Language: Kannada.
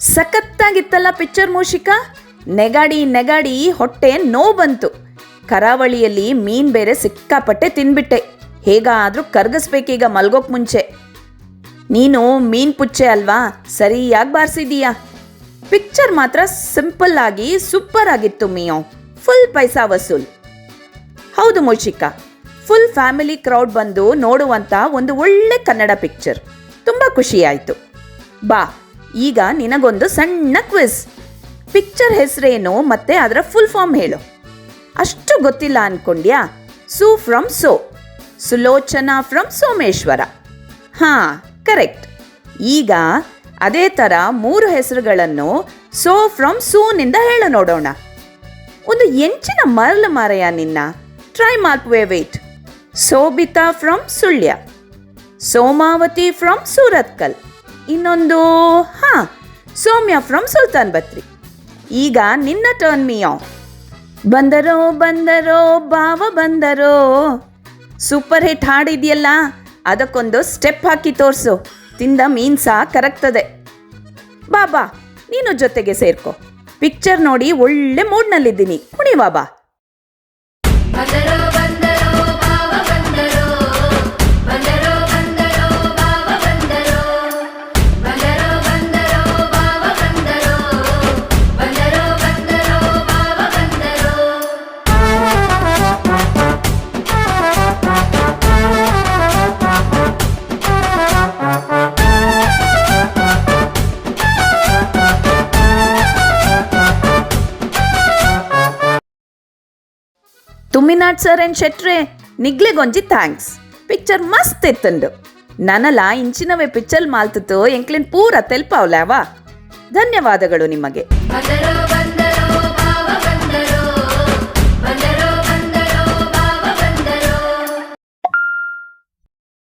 ಸಖತ್ತಾಗಿತ್ತಲ್ಲ ಪಿಕ್ಚರ್ ಮೂಷಿಕ? ನೆಗಾಡಿ ನೆಗಾಡಿ ಹೊಟ್ಟೆ ನೋವು ಬಂತು. ಕರಾವಳಿಯಲ್ಲಿ ಮೀನ್ ಬೇರೆ ಸಿಕ್ಕಾಪಟ್ಟೆ ತಿನ್ಬಿಟ್ಟೆ. ಹೇಗಾದ್ರೂ ಕರ್ಗಿಸ್ಬೇಕೀಗ ಮಲ್ಗೋಕ್ ಮುಂಚೆ. ನೀನು ಮೀನ್ ಪುಚ್ಚೆ ಅಲ್ವಾ? ಸರಿಯಾಗಿ ಬಾರಿಸಿದೀಯಾ? ಪಿಕ್ಚರ್ ಮಾತ್ರ ಸಿಂಪಲ್ ಆಗಿ ಸೂಪರ್ ಆಗಿತ್ತು ಮಿಯೋ. ಫುಲ್ ಪೈಸಾ ವಸೂಲ್. ಹೌದು ಮೂಷಿಕಾ. ಫುಲ್ ಫ್ಯಾಮಿಲಿ ಕ್ರೌಡ್ ಬಂದು ನೋಡುವಂತ ಒಂದು ಒಳ್ಳೆ ಕನ್ನಡ ಪಿಕ್ಚರ್. ತುಂಬ ಆಯಿತು ಬಾ. ಈಗ ನಿನಗೊಂದು ಸಣ್ಣ ಕ್ವಿಸ್ ಪಿಕ್ಚರ್ ಹೆಸರೇನು ಮತ್ತೆ ಅದರ ಫುಲ್ ಫಾರ್ಮ್ ಹೇಳು. ಅಷ್ಟು ಗೊತ್ತಿಲ್ಲ ಅನ್ಕೊಂಡ್ಯಾ? ಸು ಫ್ರಮ್ ಸೋ. ಸುಲೋಚನಾ ಫ್ರಮ್ ಸೋಮೇಶ್ವರ. ಹಾ, ಕರೆಕ್ಟ್. ಈಗ ಅದೇ ಥರ ಮೂರು ಹೆಸರುಗಳನ್ನು ಸೋ ಫ್ರಮ್ ಸೂನಿಂದ ಹೇಳು ನೋಡೋಣ. ಒಂದು ಎಂಚಿನ ಮರಳು ಮಾರಯ ನಿನ್ನ. Try ಮಾಡ್ಪುವೆ wait. Sobita from Sullia. Somavathi from Surathkal. ಇನ್ನೊಂದು, ಹಾ, ಸೌಮ್ಯ ಫ್ರಮ್ ಸುಲ್ತಾನ್ ಬತ್ರಿ ಈಗ ನಿನ್ನ ಟರ್ನ್ ಮಿಯೋ ಬಂದರೋ ಬಂದರೋ ಬಾವ ಬಂದರೋ. ಸೂಪರ್ ಹಿಟ್ ಹಾಡಿದೆಯಲ್ಲ, ಅದಕ್ಕೊಂದು ಸ್ಟೆಪ್ ಹಾಕಿ ತೋರಿಸು. ತಿಂದ ಮೀನ್ಸ ಕರಗ್ತದೆ. ಬಾಬಾ, ನೀನು ಜೊತೆಗೆ ಸೇರ್ಕೊ. ಪಿಕ್ಚರ್ ನೋಡಿ ಒಳ್ಳೆ ಮೂಡ್ನಲ್ಲಿದ್ದೀನಿ ಕುಣಿವಾ ಬಾ ತುಮ್ಮಿನಾಡ್ ಸರ್ ಅಂಡ್ ಶೆಟ್ರೆ? ನಿಗ್ಲೆಗೊಂಜಿ ಥ್ಯಾಂಕ್ಸ್ ಪಿಕ್ಚರ್ ಮಸ್ತ್ ಇತ್ತಂಡು ನನಲ ಇಂಚಿನವೇ ಪಿಕ್ಚರ್ ಮಾಲ್ತಿತ್ತು, ಎಂಕ್ಲಿನ್ ಪೂರ ತೆಲ್ಪಾವ್ಲಾವಾ ಧನ್ಯವಾದಗಳು ನಿಮಗೆ.